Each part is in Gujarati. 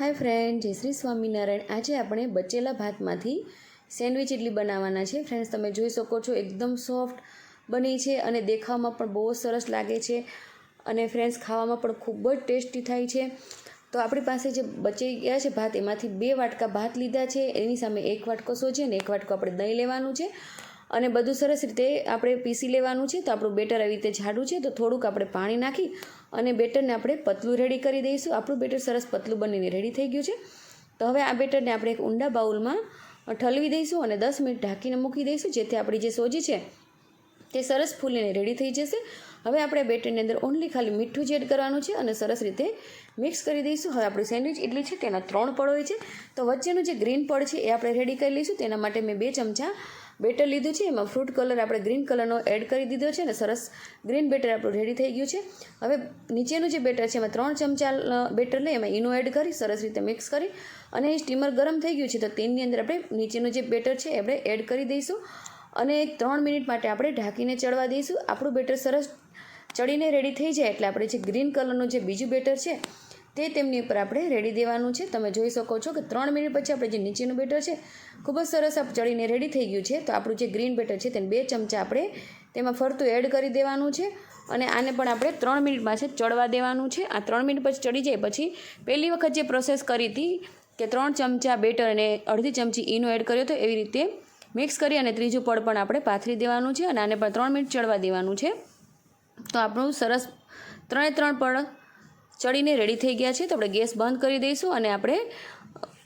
હાય ફ્રેન્ડ, જય શ્રી સ્વામિનારાયણ. આજે આપણે બચેલા ભાતમાંથી સેન્ડવિચ ઇડલી બનાવવાના છે. ફ્રેન્ડ્સ, તમે જોઈ શકો છો, એકદમ સોફ્ટ બની છે અને દેખાવામાં પણ બહુ સરસ લાગે છે અને ફ્રેન્ડ્સ, ખાવામાં પણ ખૂબ જ ટેસ્ટી થાય છે. તો આપણી પાસે જે બચી ગયા છે ભાત, એમાંથી બે વાટકા ભાત લીધા છે. એની સામે એક વાટકો સોજી અને એક વાટકો આપણે દહીં લેવાનું છે. અને બધું સરસ રીતે આપણે પીસી લેવાનું છે, તો આપણું બેટર આવી રીતે જાડું છે, તો થોડુંક આપણે પાણી નાખી અને બેટરને આપણે પતલું રેડી કરી દઈશું. આપણું બેટર સરસ પતલું બનીને રેડી થઈ ગયું છે. તો હવે આ બેટરને આપણે એક ઊંડા બાઉલમાં ઠલવી દઈશું અને દસ મિનિટ ઢાંકીને મૂકી દઈશું, જેથી આપણી જે સોજી છે તે સરસ ફૂલીને રેડી થઈ જશે. હવે આપણે બેટરની અંદર ઓનલી ખાલી મીઠું જ એડ કરવાનું છે અને સરસ રીતે મિક્સ કરી દઈશું. હવે આપણું સેન્ડવિચ ઇડલી છે તેના ત્રણ પડ હોય છે. તો વચ્ચેનું જે ગ્રીન પડ છે એ આપણે રેડી કરી લઈશું. તેના માટે મેં બે ચમચા બેટર લીધું છે. એમાં ફ્રૂટ કલર આપણે ગ્રીન કલરનો એડ કરી દીધો છે અને સરસ ગ્રીન બેટર આપણું રેડી થઈ ગયું છે. હવે નીચેનું જે બેટર છે એમાં ત્રણ ચમચા બેટર લઈ એમાં ઈનો એડ કરી સરસ રીતે મિક્સ કરી અને એ સ્ટીમર ગરમ થઈ ગયું છે તો તેની અંદર આપણે નીચેનું જે બેટર છે આપણે એડ કરી દઈશું અને ત્રણ મિનિટ માટે આપણે ઢાંકીને ચડવા દઈશું. આપણું બેટર સરસ ચડીને રેડી થઈ જાય એટલે આપણે જે ગ્રીન કલરનું જે બીજું બેટર છે તે તેમની ઉપર આપણે રેડી દેવાનું છે. તમે જોઈ શકો છો કે ત્રણ મિનિટ પછી આપણે જે નીચેનું બેટર છે, ખૂબ જ સરસ આપ ચડીને રેડી થઈ ગયું છે. તો આપણું જે ગ્રીન બેટર છે તેને બે ચમચા આપણે તેમાં ફરતું એડ કરી દેવાનું છે અને આને પણ આપણે ત્રણ મિનિટમાં છે ચડવા દેવાનું છે. આ ત્રણ મિનિટ પછી ચડી જાય પછી પહેલી વખત જે પ્રોસેસ કરી હતી કે ત્રણ ચમચા બેટર અને અડધી ચમચી ઈનો એડ કર્યો હતો એવી રીતે મિક્સ કરી અને ત્રીજું પડ પણ આપણે પાથરી દેવાનું છે અને આને પણ ત્રણ મિનિટ ચડવા દેવાનું છે. તો આપણું સરસ ત્રણે ત્રણ પડ ચડીને રેડી થઈ ગયા છે તો આપણે ગેસ બંધ કરી દઈશું અને આપણે,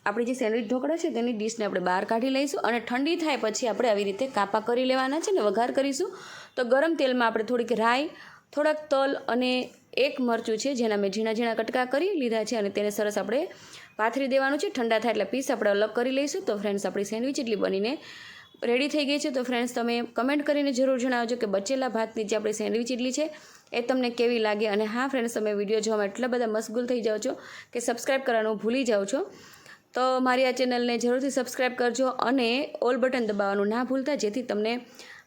આપણી જે સેન્ડવિચ ઢોકળા છે તેની ડીશને આપણે બહાર કાઢી લઈશું અને ઠંડી થાય પછી આપણે આવી રીતે કાપા કરી લેવાના છે ને વઘાર કરીશું. તો ગરમ તેલમાં આપણે થોડીક રાઈ, થોડાક તલ અને એક મરચું છે જેના મેં ઝીણા ઝીણા કટકા કરી લીધા છે અને તેને સરસ આપણે પાથરી દેવાનું છે. ઠંડા થાય એટલે પીસ આપણે અલગ કરી લઈશું. તો ફ્રેન્ડ્સ આપણી સેન્ડવિચ એટલી બનીને રેડી થઈ ગઈ છે, તો ફ્રેન્ડ્સ તમે કમેન્ટ કરીને જરૂર જણાવજો કે બચેલા ભાતની જે આપણી સેન્ડવિચ ઇડલી છે, એ તમને કેવી લાગે? અને હા ફ્રેન્ડ્સ તમે વીડિયો જોવામાં એટલા બધા મશગુલ થઈ જાઓ છો કે સબસ્ક્રાઈબ કરવાનું ભૂલી જાઓ છો. તો મારી આ ચેનલને જરૂરથી સબસ્ક્રાઈબ કરજો અને ઓલ બટન દબાવવાનું ના ભૂલતા, જેથી તમને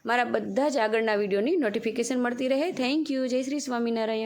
મારા બધા જ આગળના વિડીયોની નોટિફિકેશન મળતી રહે. થેન્ક યુ જય શ્રી સ્વામિનારાયણ.